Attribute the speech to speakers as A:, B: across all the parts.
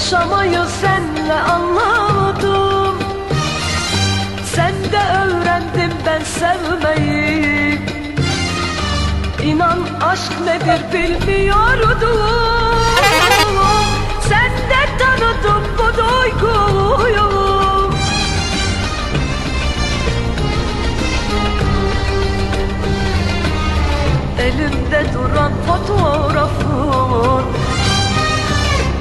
A: Yaşamayı senle anladım. Sende öğrendim ben sevmeyi. İnan aşk nedir bilmiyordum. Sende tanıdım bu duyguyu. Elimde duran fotoğrafın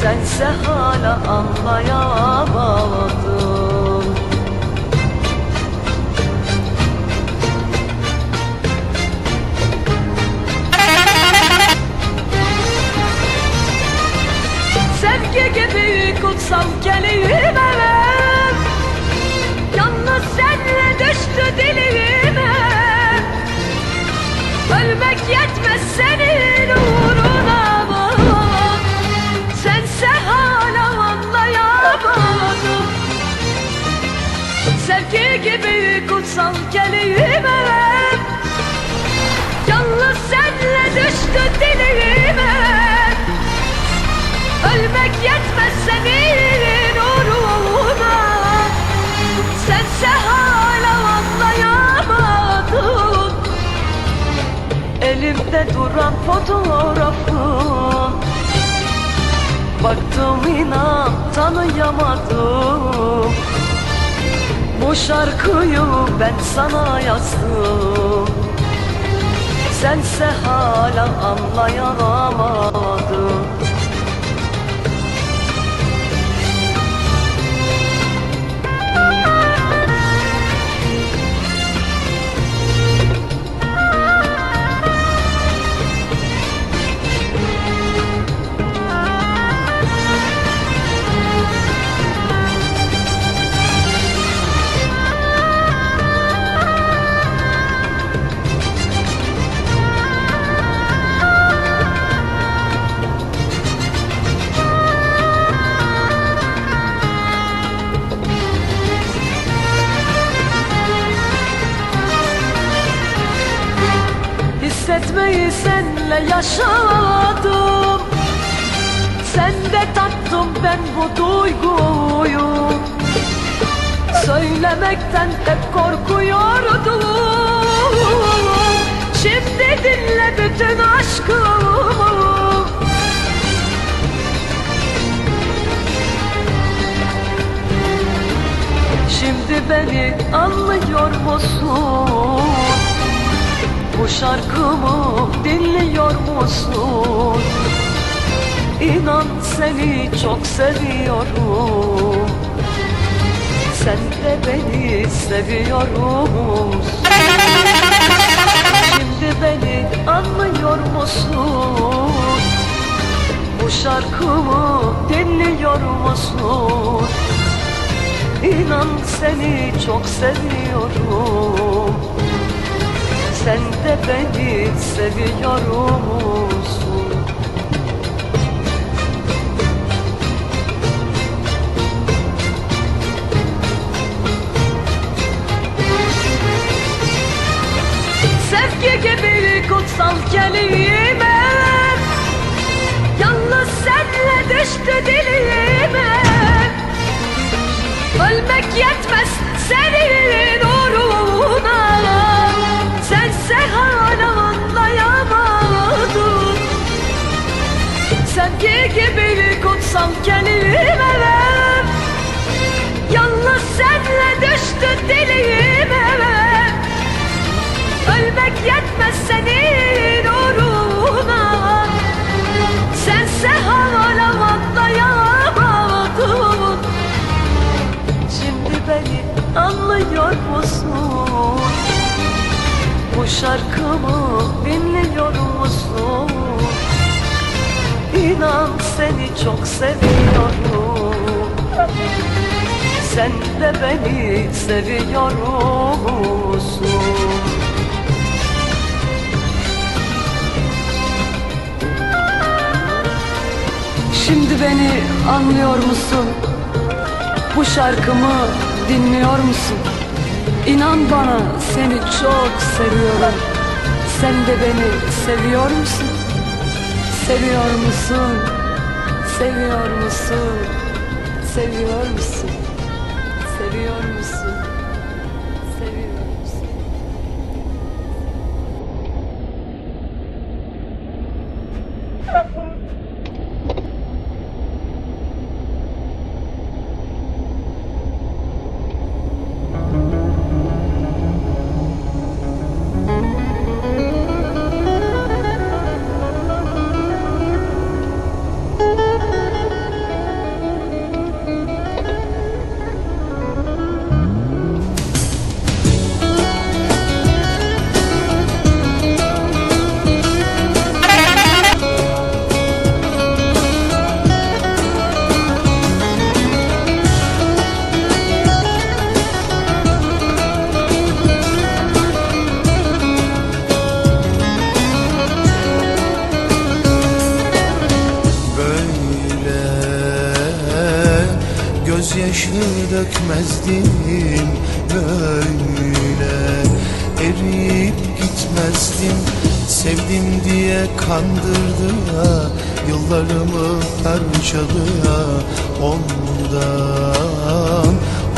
A: Sense hala anlayamadın Sevgi gibi kutsal kelime Sevgi gibi kutsal kelime Yalnız senle düştü dilime Ölmek yetmez senin uğruna? Sense hala anlayamadın Elimde duran fotoğrafın Baktım inan tanıyamadım Bu şarkıyı ben sana yazdım. Sense hala anlayamadın senle yaşadım. Sende tattım ben bu duyguyu. Söylemekten hep korkuyordum. Şimdi dinle bütün aşkımı. Şimdi beni anlıyor musun? Bu şarkımı dinliyor musun? İnan seni çok seviyorum Sen de beni seviyorsun Şimdi beni anlıyor musun? Bu şarkımı dinliyor musun? İnan seni çok seviyorum Sen de beni seviyor musun? Sevgi gibi kutsal kelime Yalnız senle düştü dilime Ölmek yetmez senin Sevgi gibi kutsal kelimeler Yalnız senle düştü dilime Ölmek yetmez senin uğruna Sense hala anlayamadın Şimdi beni anlıyor musun? Bu şarkımı dinliyor musun? İnan seni çok seviyorum Sen de beni seviyor musun? Şimdi beni anlıyor musun? Bu şarkımı dinliyor musun? İnan bana seni çok seviyorum. Sen de beni seviyor musun? Seviyor musun? Seviyor musun? Seviyor musun? Seviyor musun?
B: Dökmezdim böyle Eriyip gitmezdim. Sevdim diye kandırdı ya Yıllarımı harcadı ya Ondan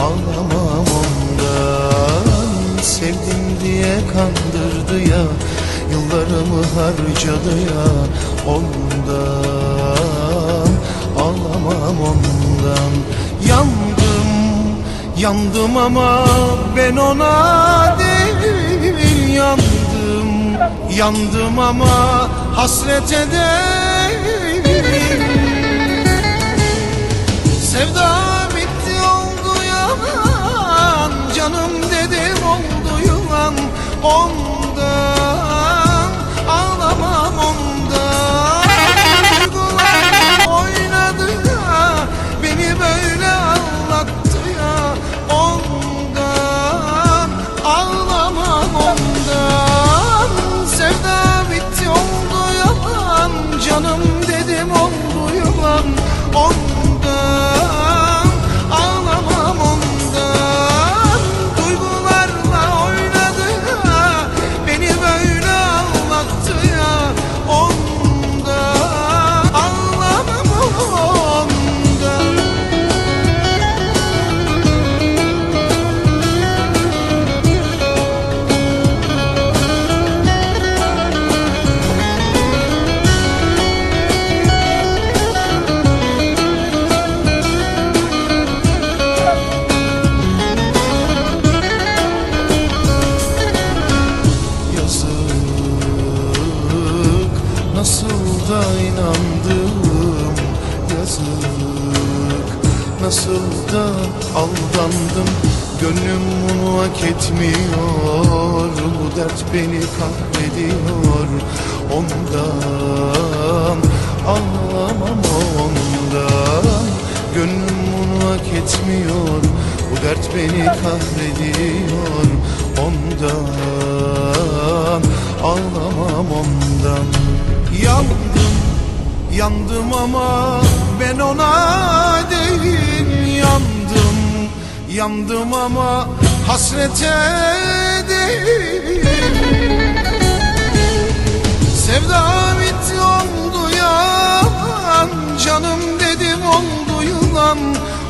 B: Ağlamam ondan. Sevdim diye kandırdı ya Yıllarımı harcadı ya. Ondan Ağlamam ondan. Yandım Yandım ama ben ona değil Yandım. Yandım ama hasrete değil. Sevda bitti oldu yalan Canım dedim oldu yılan. Ondan dert beni kahrediyor Ondan. Ağlamam ondan. Gönlüm bunu hak etmiyor. Bu dert beni kahrediyor Ondan. Ağlamam ondan. Yandım, yandım ama ben ona değil. Yandım, yandım ama hasrete değil Sevda bitti oldu yalan Canım dedim oldu yılan.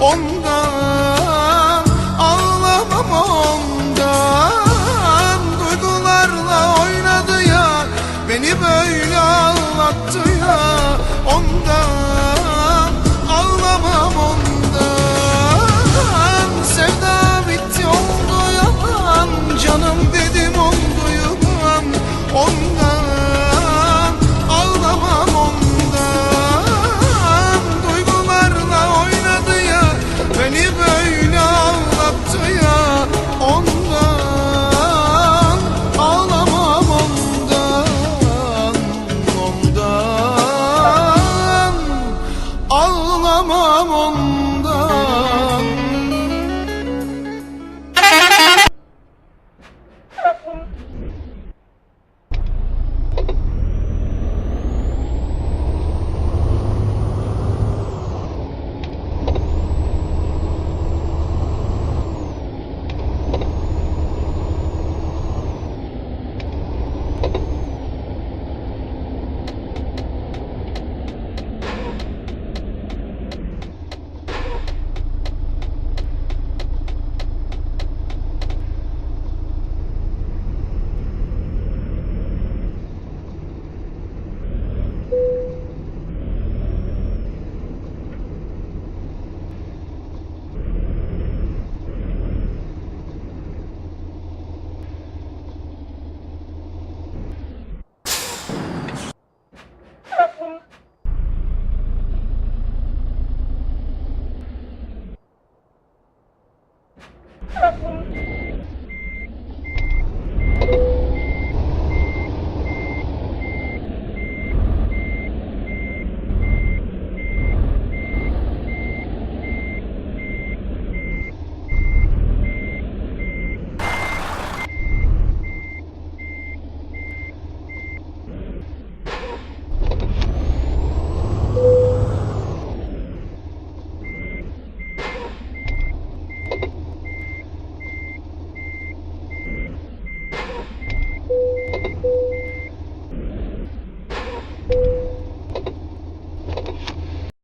B: Ondan ağlamam ondan